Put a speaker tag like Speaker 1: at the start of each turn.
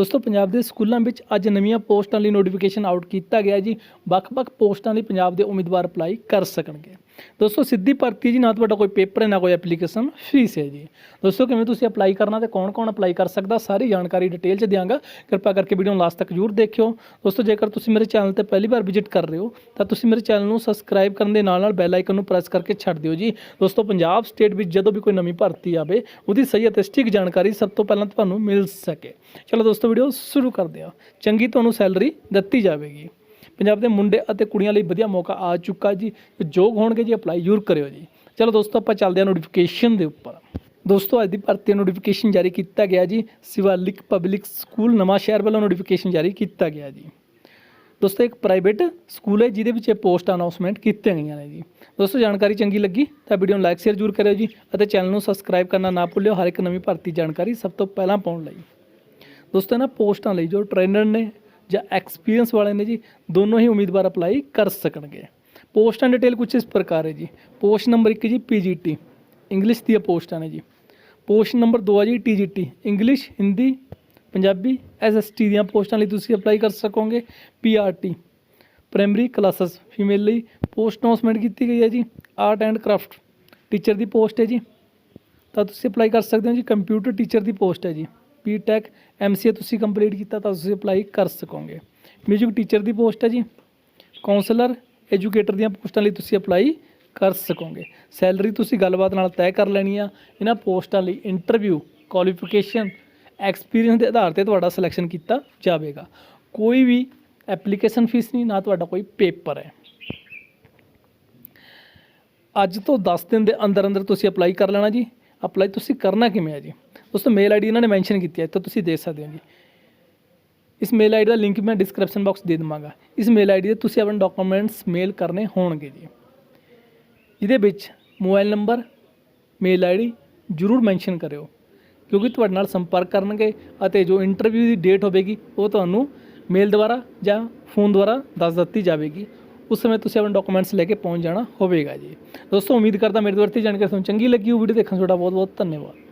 Speaker 1: ਦੋਸਤੋ, ਪੰਜਾਬ ਦੇ ਸਕੂਲਾਂ ਵਿੱਚ ਅੱਜ ਨਵੀਆਂ ਪੋਸਟਾਂ ਲਈ ਨੋਟੀਫਿਕੇਸ਼ਨ ਆਊਟ ਕੀਤਾ ਗਿਆ ਜੀ। ਵੱਖ-ਵੱਖ ਪੋਸਟਾਂ ਲਈ ਪੰਜਾਬ ਦੇ ਉਮੀਦਵਾਰ ਅਪਲਾਈ ਕਰ ਸਕਣਗੇ। ਦੋਸਤੋ, ਸਿੱਧੀ ਭਰਤੀ ਜੀ, ਨਾ ਤੁਹਾਡਾ ਕੋਈ ਪੇਪਰ ਹੈ, ਨਾ ਕੋਈ ਐਪਲੀਕੇਸ਼ਨ ਫੀਸ ਹੈ ਜੀ। ਦੋਸਤੋ, ਕਿਵੇਂ ਤੁਸੀਂ ਅਪਲਾਈ ਕਰਨਾ ਤੇ ਕੌਣ-ਕੌਣ ਅਪਲਾਈ ਕਰ ਸਕਦਾ, ਸਾਰੀ ਜਾਣਕਾਰੀ ਡਿਟੇਲ 'ਚ ਦਿਆਂਗਾ। ਕਿਰਪਾ ਕਰਕੇ ਵੀਡੀਓ ਨੂੰ ਲਾਸਟ ਤੱਕ ਜ਼ਰੂਰ ਦੇਖਿਓ। ਦੋਸਤੋ, ਜੇਕਰ ਤੁਸੀਂ ਮੇਰੇ ਚੈਨਲ ਤੇ ਪਹਿਲੀ ਵਾਰ ਵਿਜ਼ਿਟ ਕਰ ਰਹੇ ਹੋ, ਤਾਂ ਤੁਸੀਂ ਮੇਰੇ ਚੈਨਲ ਨੂੰ ਸਬਸਕ੍ਰਾਈਬ ਕਰਨ ਦੇ ਨਾਲ ਨਾਲ ਬੈਲ ਆਈਕਨ ਨੂੰ ਪ੍ਰੈਸ ਕਰਕੇ ਛੱਡ ਦਿਓ ਜੀ। ਦੋਸਤੋ, ਪੰਜਾਬ ਸਟੇਟ ਵਿੱਚ ਜਦੋਂ ਵੀ ਕੋਈ ਨਵੀਂ ਭਰਤੀ ਆਵੇ, ਉਹਦੀ ਸਹੀ ਅਤੇ ਸਟਿਕ ਜਾਣਕਾਰੀ ਸਭ ਤੋਂ ਪਹਿਲਾਂ ਤੁਹਾਨੂੰ ਮਿਲ ਸਕੇ। ਚਲੋ ਦੋਸਤੋ ਵੀਡੀਓ ਸ਼ੁਰੂ ਕਰਦੇ ਹਾਂ। ਚੰਗੀ ਤੁਹਾਨੂੰ ਸੈਲਰੀ ਦਿੱਤੀ ਜਾਵੇਗੀ। ਪੰਜਾਬ ਦੇ ਮੁੰਡੇ ਅਤੇ ਕੁੜੀਆਂ ਲਈ ਵਧੀਆ ਮੌਕਾ ਆ ਚੁੱਕਾ ਜੀ। ਯੋਗ ਹੋਣਗੇ ਜੀ ਅਪਲਾਈ ਜ਼ਰੂਰ ਕਰਿਓ ਜੀ। ਚਲੋ ਦੋਸਤੋ, ਆਪਾਂ ਚੱਲਦੇ ਹਾਂ ਨੋਟੀਫਿਕੇਸ਼ਨ ਦੇ ਉੱਪਰ। ਦੋਸਤੋ, ਅੱਜ ਦੀ ਭਰਤੀ ਨੋਟੀਫਿਕੇਸ਼ਨ ਜਾਰੀ ਕੀਤਾ ਗਿਆ ਜੀ। ਸਿਵਾਲਿਕ ਪਬਲਿਕ ਸਕੂਲ ਨਵਾਂ ਸ਼ਹਿਰ ਵੱਲੋਂ ਨੋਟੀਫਿਕੇਸ਼ਨ ਜਾਰੀ ਕੀਤਾ ਗਿਆ ਜੀ। ਦੋਸਤੋ, ਇੱਕ ਪ੍ਰਾਈਵੇਟ ਸਕੂਲ ਹੈ, ਜਿਹਦੇ ਵਿੱਚ ਇਹ ਪੋਸਟ ਅਨਾਉਂਸਮੈਂਟ ਕੀਤੀਆਂ ਗਈਆਂ ਨੇ ਜੀ। ਦੋਸਤੋ, ਜਾਣਕਾਰੀ ਚੰਗੀ ਲੱਗੀ ਤਾਂ ਵੀਡੀਓ ਨੂੰ ਲਾਈਕ ਸ਼ੇਅਰ ਜ਼ਰੂਰ ਕਰਿਓ ਜੀ ਅਤੇ ਚੈਨਲ ਨੂੰ ਸਬਸਕ੍ਰਾਈਬ ਕਰਨਾ ਨਾ ਭੁੱਲਿਓ। ਹਰ ਇੱਕ ਨਵੀਂ ਭਰਤੀ ਜਾਣਕਾਰੀ ਸਭ ਤੋਂ ਪਹਿਲਾਂ ਪਾਉਣ ਲਈ। ਦੋਸਤੋ, ਇਹਨਾਂ ਪੋਸਟਾਂ ਲਈ ਜੋ ਟ੍ਰੇਨਰ ਨੇ ਜਾਂ ਐਕਸਪੀਰੀਅੰਸ ਵਾਲੇ ਨੇ ਜੀ ਦੋਨੋਂ ਹੀ ਉਮੀਦਵਾਰ ਅਪਲਾਈ ਕਰ ਸਕਣਗੇ। ਪੋਸਟਾਂ ਡਿਟੇਲ ਕੁਝ ਇਸ ਪ੍ਰਕਾਰ ਹੈ ਜੀ। ਪੋਸਟ ਨੰਬਰ 1 ਜੀ ਪੀਜੀਟੀ ਇੰਗਲਿਸ਼ ਦੀਆਂ ਪੋਸਟਾਂ ਨੇ ਜੀ। ਪੋਸਟ ਨੰਬਰ 2 ਆ ਜੀ TGT English Hindi Punjabi SST ਦੀਆਂ ਪੋਸਟਾਂ ਲਈ ਤੁਸੀਂ ਅਪਲਾਈ ਕਰ ਸਕੋਗੇ। ਪੀਆਰਟੀ ਪ੍ਰਾਇਮਰੀ ਕਲਾਸਸ ਫੀਮੇਲ ਲਈ ਪੋਸਟ ਅਨਾਉਂਸਮੈਂਟ ਕੀਤੀ ਗਈ ਹੈ ਜੀ। ਆਰਟ ਐਂਡ ਕਰਾਫਟ ਟੀਚਰ ਦੀ ਪੋਸਟ ਹੈ ਜੀ। ਤਾਂ ਤੁਸੀਂ ਅਪਲਾਈ ਕਰ ਸਕਦੇ ਹੋ ਜੀ। ਕੰਪਿਊਟਰ ਟੀਚਰ ਦੀ ਪੋਸਟ ਹੈ ਜੀ। ਬੀਟੈਕ ਐਮਸੀਏ ਤੁਸੀਂ ਕੰਪਲੀਟ ਕੀਤਾ ਤਾਂ ਤੁਸੀਂ ਅਪਲਾਈ ਕਰ ਸਕੋਗੇ। ਮਿਊਜ਼ਿਕ ਟੀਚਰ ਦੀ ਪੋਸਟ ਹੈ ਜੀ। ਕਾਉਂਸਲਰ ਐਜੂਕੇਟਰ ਦੀਆਂ ਪੋਸਟਾਂ ਲਈ ਤੁਸੀਂ ਅਪਲਾਈ ਕਰ ਸਕੋਗੇ। ਸੈਲਰੀ ਤੁਸੀਂ ਗੱਲਬਾਤ ਨਾਲ ਤੈਅ ਕਰ ਲੈਣੀ ਆ। ਇਹਨਾਂ ਪੋਸਟਾਂ ਲਈ ਇੰਟਰਵਿਊ ਕੁਆਲੀਫਿਕੇਸ਼ਨ ਐਕਸਪੀਰੀਅੰਸ ਦੇ ਆਧਾਰ ਤੇ ਤੁਹਾਡਾ ਸਿਲੈਕਸ਼ਨ ਕੀਤਾ ਜਾਵੇਗਾ। ਕੋਈ ਵੀ ਐਪਲੀਕੇਸ਼ਨ ਫੀਸ ਨਹੀਂ, ਨਾ ਤੁਹਾਡਾ ਕੋਈ ਪੇਪਰ ਹੈ। ਅੱਜ ਤੋਂ 10 ਦਿਨ ਦੇ ਅੰਦਰ ਅੰਦਰ ਤੁਸੀਂ ਅਪਲਾਈ ਕਰ ਲੈਣਾ ਜੀ। ਅਪਲਾਈ ਤੁਸੀਂ ਕਰਨਾ ਕਿਵੇਂ ਹੈ ਜੀ? ਦੋਸਤੋ ਮੇਲ ਆਈਡੀ ਇਹਨਾਂ ਨੇ ਮੈਂਸ਼ਨ ਕੀਤੀ ਹੈ, ਤਾਂ ਤੁਸੀਂ ਦੇਖ ਸਕਦੇ ਹੋ ਜੀ। ਇਸ ਮੇਲ ਆਈਡੀ ਦਾ ਲਿੰਕ ਮੈਂ ਡਿਸਕ੍ਰਿਪਸ਼ਨ ਬਾਕਸ ਦੇ ਦੇਵਾਂਗਾ। ਇਸ ਮੇਲ ਆਈਡੀ ਤੇ ਤੁਸੀਂ ਆਪਣੇ ਡਾਕੂਮੈਂਟਸ ਮੇਲ ਕਰਨੇ ਹੋਣਗੇ ਜੀ। ਇਹਦੇ ਵਿੱਚ ਮੋਬਾਈਲ ਨੰਬਰ ਮੇਲ ਆਈਡੀ ਜ਼ਰੂਰ ਮੈਂਸ਼ਨ ਕਰਿਓ, ਕਿਉਂਕਿ ਤੁਹਾਡੇ ਨਾਲ ਸੰਪਰਕ ਕਰਨਗੇ ਅਤੇ ਜੋ ਇੰਟਰਵਿਊ ਦੀ ਡੇਟ ਹੋਵੇਗੀ, ਉਹ ਤੁਹਾਨੂੰ ਮੇਲ ਦੁਆਰਾ ਜਾਂ ਫੋਨ ਦੁਆਰਾ ਦੱਸ ਦਿੱਤੀ ਜਾਵੇਗੀ। ਉਸ ਸਮੇਂ ਤੁਸੀਂ ਆਪਣੇ ਡਾਕੂਮੈਂਟਸ ਲੈ ਕੇ ਪਹੁੰਚ ਜਾਣਾ ਹੋਵੇਗਾ ਜੀ। ਦੋਸਤੋ, ਉਮੀਦ ਕਰਦਾ ਮੇਰੇ ਦੁਆਰਾ ਦਿੱਤੀ ਜਾਣਕਾਰੀ ਤੁਹਾਨੂੰ ਚੰਗੀ ਲੱਗੀ ਉਹ ਵੀਡੀਓ ਦੇਖਣ ਤੁਹਾਡਾ ਬਹੁਤ ਬਹੁਤ ਧੰਨਵਾਦ।